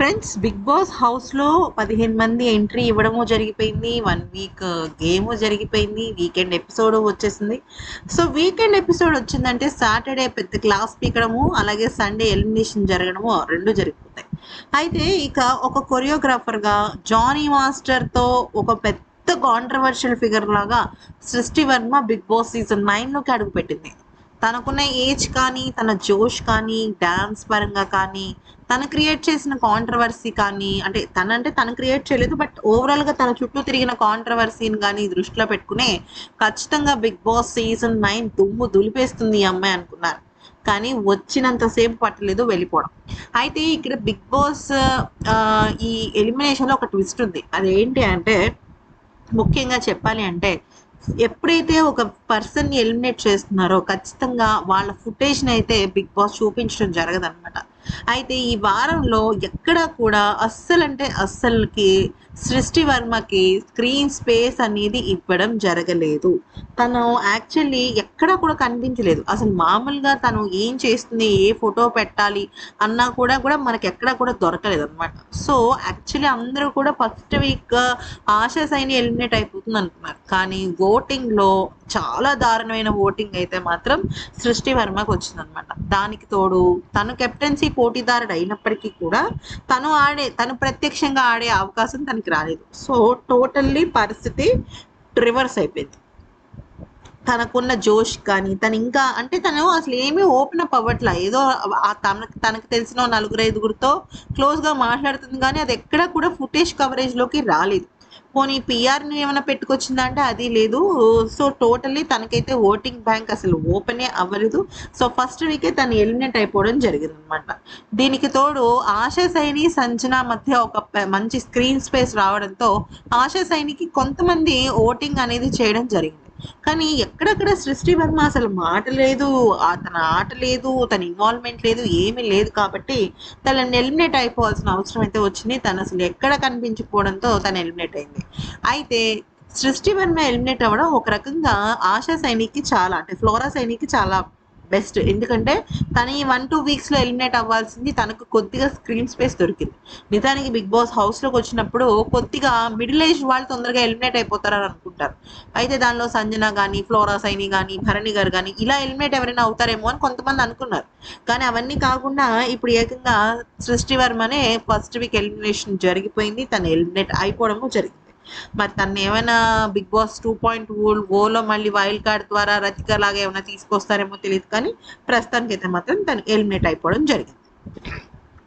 Friends big boss హౌస్లో పదిహేను మంది ఎంట్రీ ఇవ్వడము జరిగిపోయింది. వన్ వీక్ గేమ్ జరిగిపోయింది. వీకెండ్ ఎపిసోడ్ వచ్చేసింది. సో వీకెండ్ ఎపిసోడ్ వచ్చిందంటే సాటర్డే పెద్ద క్లాస్ పీకడము అలాగే సండే ఎలిమినేషన్ జరగడము రెండు జరిగిపోతాయి. అయితే ఇక ఒక కొరియోగ్రాఫర్గా జానీ మాస్టర్తో ఒక పెద్ద కాంట్రవర్షియల్ ఫిగర్ లాగా Srishti Varma Bigg Boss season నైన్లోకి అడుగుపెట్టింది. తనకున్న ఏజ్ కానీ తన జోష్ కానీ డ్యాన్స్ పరంగా కానీ తను క్రియేట్ చేసిన కాంట్రవర్సీ కానీ అంటే తన అంటే తను క్రియేట్ చేయలేదు బట్ ఓవరాల్గా తన చుట్టూ తిరిగిన కాంట్రవర్సీని కానీ దృష్టిలో పెట్టుకునే ఖచ్చితంగా బిగ్ బాస్ సీజన్ నైన్ దుమ్ము దులిపేస్తుంది ఈ అమ్మాయి అనుకున్నారు. కానీ వచ్చినంతసేపు పట్టలేదు వెళ్ళిపోవడం. అయితే ఇక్కడ బిగ్ బాస్ ఈ ఎలిమినేషన్లో ఒక ట్విస్ట్ ఉంది. అదేంటి అంటే ముఖ్యంగా చెప్పాలి అంటే ఎప్పుడైతే ఒక పర్సన్ ఎలిమినేట్ చేస్తున్నారో ఖచ్చితంగా వాళ్ళ ఫుటేజ్ని అయితే బిగ్ బాస్ చూపించడం జరగదన్నమాట. అయితే ఈ వారంలో ఎక్కడా కూడా అస్సలు అంటే అస్సలకి సృష్టి వర్మకి స్క్రీన్ స్పేస్ అనేది ఇవ్వడం జరగలేదు. తను యాక్చువల్లీ ఎక్కడా కూడా కనిపించలేదు. అసలు మామూలుగా తను ఏం చేస్తుంది ఏ ఫోటో పెట్టాలి అన్నా కూడా కూడా మనకి ఎక్కడా కూడా దొరకలేదు అనమాట సో యాక్చువల్లీ అందరూ కూడా first week Asha Saini eliminate అయిపోతుంది అనుకున్నారు కానీ ఓటింగ్లో చాలా దారుణమైన ఓటింగ్ అయితే మాత్రం సృష్టి వర్మకు వచ్చిందనమాట దానికి తోడు తను కెప్టెన్సీ పోటీదారుడు అయినప్పటికీ కూడా తను ఆడే తను ప్రత్యక్షంగా ఆడే అవకాశం తనకి రాలేదు. సో టోటల్లీ పరిస్థితి రివర్స్ అయిపోయింది. తనకున్న జోష్ కానీ తను ఇంకా అంటే తను అసలు ఏమీ ఓపెన్ అప్ అవ్వట్లా. ఏదో ఆ తనకు తనకు తెలిసిన నలుగురు ఐదుగురితో క్లోజ్గా మాట్లాడుతుంది కానీ అది ఎక్కడా కూడా ఫుటేజ్ కవరేజ్లోకి రాలేదు. పోనీ పిఆర్ని ఏమైనా పెట్టుకొచ్చిందా అంటే అది లేదు. సో టోటల్లీ తనకైతే ఓటింగ్ బ్యాంక్ అసలు ఓపెనే అవ్వలేదు. సో ఫస్ట్ వీకే తను ఎలిమినేట్ అయిపోవడం జరిగింది అనమాట దీనికి తోడు ఆశా సైని సంజన మధ్య ఒక మంచి స్క్రీన్ స్పేస్ రావడంతో ఆశా సైనికి కొంతమంది ఓటింగ్ అనేది చేయడం జరిగింది. కానీ ఎక్కడెక్కడ సృష్టి వర్మ అసలు మాట లేదు తన ఆట లేదు తన ఇన్వాల్వ్మెంట్ లేదు ఏమీ లేదు కాబట్టి తనని ఎలిమినేట్ అయిపోవాల్సిన అవసరం అయితే వచ్చింది. తను అసలు ఎక్కడ కనిపించకపోవడంతో తను ఎలిమినేట్ అయింది. అయితే సృష్టి వర్మ ఎలిమినేట్ అవ్వడం ఒక రకంగా ఆశా సైనికి చాలా అంటే ఫ్లోరా సైనికి చాలా బెస్ట్. ఎందుకంటే తను ఈ వన్ టూ వీక్స్లో ఎలిమినేట్ అవ్వాల్సింది తనకు కొద్దిగా స్క్రీన్ స్పేస్ దొరికింది. నిజానికి బిగ్ బాస్ హౌస్లోకి వచ్చినప్పుడు కొద్దిగా మిడిల్ ఏజ్ వాళ్ళు తొందరగా ఎలిమినేట్ అయిపోతారని అనుకుంటారు. అయితే దానిలో సంజన కానీ ఫ్లోరా సైని కానీ భరణి గారు కానీ ఇలా ఎలిమినేట్ ఎవరైనా అవుతారేమో అని కొంతమంది అనుకున్నారు. కానీ అవన్నీ కాకుండా ఇప్పుడు ఏకంగా సృష్టి వర్మనే ఫస్ట్ వీక్ ఎలిమినేషన్ జరిగిపోయింది. తను ఎలిమినేట్ అయిపోవడము జరిగింది. మరి తను ఏమైనా బిగ్ బాస్ టూ పాయింట్ ఓలో మళ్ళీ వైల్డ్ కార్డ్ ద్వారా రతిక లాగా ఏమైనా తీసుకొస్తారేమో తెలియదు కానీ ప్రస్తుతానికి అయితే మాత్రం తను ఎలిమినేట్ అయిపోవడం జరిగింది.